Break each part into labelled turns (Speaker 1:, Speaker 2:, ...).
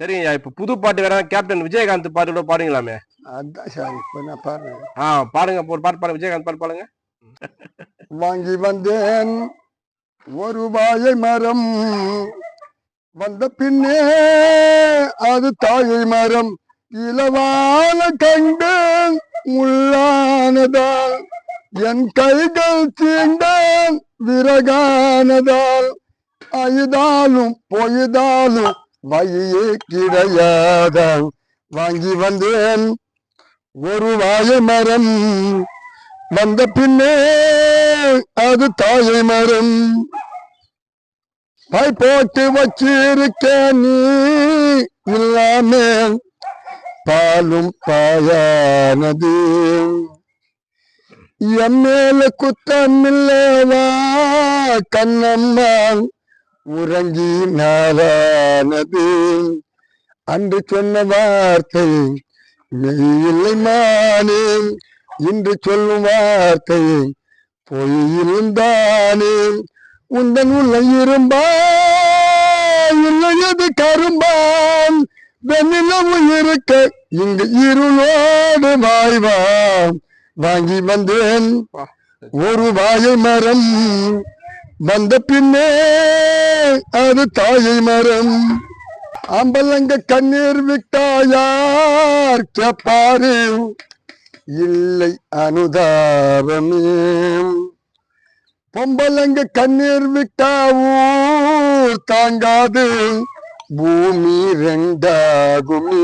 Speaker 1: சரிங்க இப்ப புது பாட்டு வேற கேப்டன் விஜயகாந்த் பாட்டு கூட பாடுங்களாமே
Speaker 2: அதான் சார் இப்ப நான் பாருங்க
Speaker 1: ஆ பாடுங்க ஒரு பாட்டு பாடுங்க விஜயகாந்த் பாட்டு பாடுங்க.
Speaker 2: வாங்கி வந்தேன் ஒரு வாழை மரம். வந்த பின்னே அது தாயை மரம். இளவான கண்டேன் உள்ளானதால். என் கைகள் தீண்டான் விறகானதால். அழுதாலும் பொய்தாலும் வழியே கிடையாத வாங்கி வந்தேன். ஒரு வாழை மரம். வந்த பின்னே அது தாயை மரம். பாய் போட்டு வச்சிருக்க நீ இல்லாம. பாலும் பாயானது. என் மேல குத்தம் இல்லவா கண்ணம்மா. உறங்கி நாளானது அன்று சொன்ன வார்த்தை மெய்யில்லை மானே இன்று சொல்லும் வார்த்தை பொய்யிருந்தானே உந்தன் உள்ள இரும்பா இல்லையது கரும்பான் வெண்ணிலவு இருக்க இங்கு இருளோடு வாய்வான் வாங்கி வந்தேன் ஒரு வாழை மரம் வந்த பின்னே அது தாயை மரம். அம்பலங்க கண்ணீர் விட்டாயார் கேப்பாரு. இல்லை அனுதாபமே. பொம்பலங்க கண்ணீர் விட்டா தாங்காது. பூமி ரெண்டாகுமே.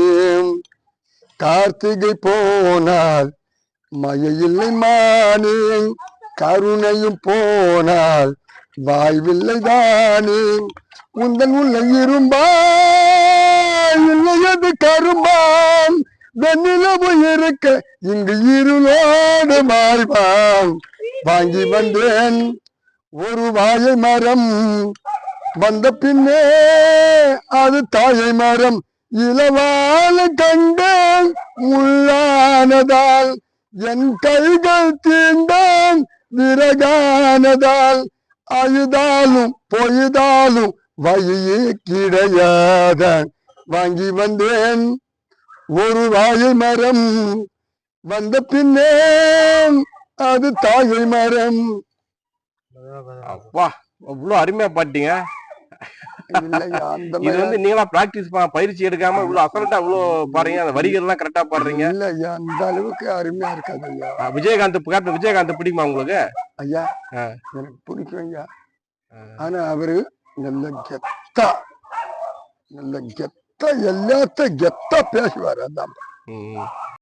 Speaker 2: கார்த்திகை போனால் மழையில்லை மானே. கருணையும் போனால் வாய்வில்லை தானே உந்தன் உள்ள இரும்பா இல்லையது கரும்பான் வெண்ணிலவு இருக்க இங்கு இருளோடு மாறிவான் வாங்கி வந்தேன் ஒரு வாழை மரம். வந்த பின்னே அது தாயை மரம். இளவான கண்டேன் முள்ளானதால். என் கைகள் தீண்டான் விறகானதால். அழுதாலும் பொய்தாலும் வழியே கிடையாதான். வாங்கி வந்தேன் ஒரு வாழை மரம். வந்த பின்னே அது தாயை மரம்.
Speaker 1: அப்பா இவ்வளவு அருமையா பாட்டீங்க. இது வந்து நீங்களா பிராக்டிஸ் பயிற்சி எடுக்காம இவ்வளவு அசல்ட்டா இவ்வளவு பாடுறீங்க? அந்த வரிகள் எல்லாம் கரெக்டா பாடுறீங்க?
Speaker 2: இல்லையா அந்த அளவுக்கு அருமையா இருக்காது ஐயா
Speaker 1: விஜயகாந்த் கேப்டன் விஜயகாந்த் பிடிக்குமா உங்களுக்கு?
Speaker 2: ஐயா. எனக்கு பிடிக்கும் ஐயா. ஆனா அவரு நல்ல கெத்தா. நல்ல கெத்தா எல்லாத்த கெத்தா பேசுவார் அதான்.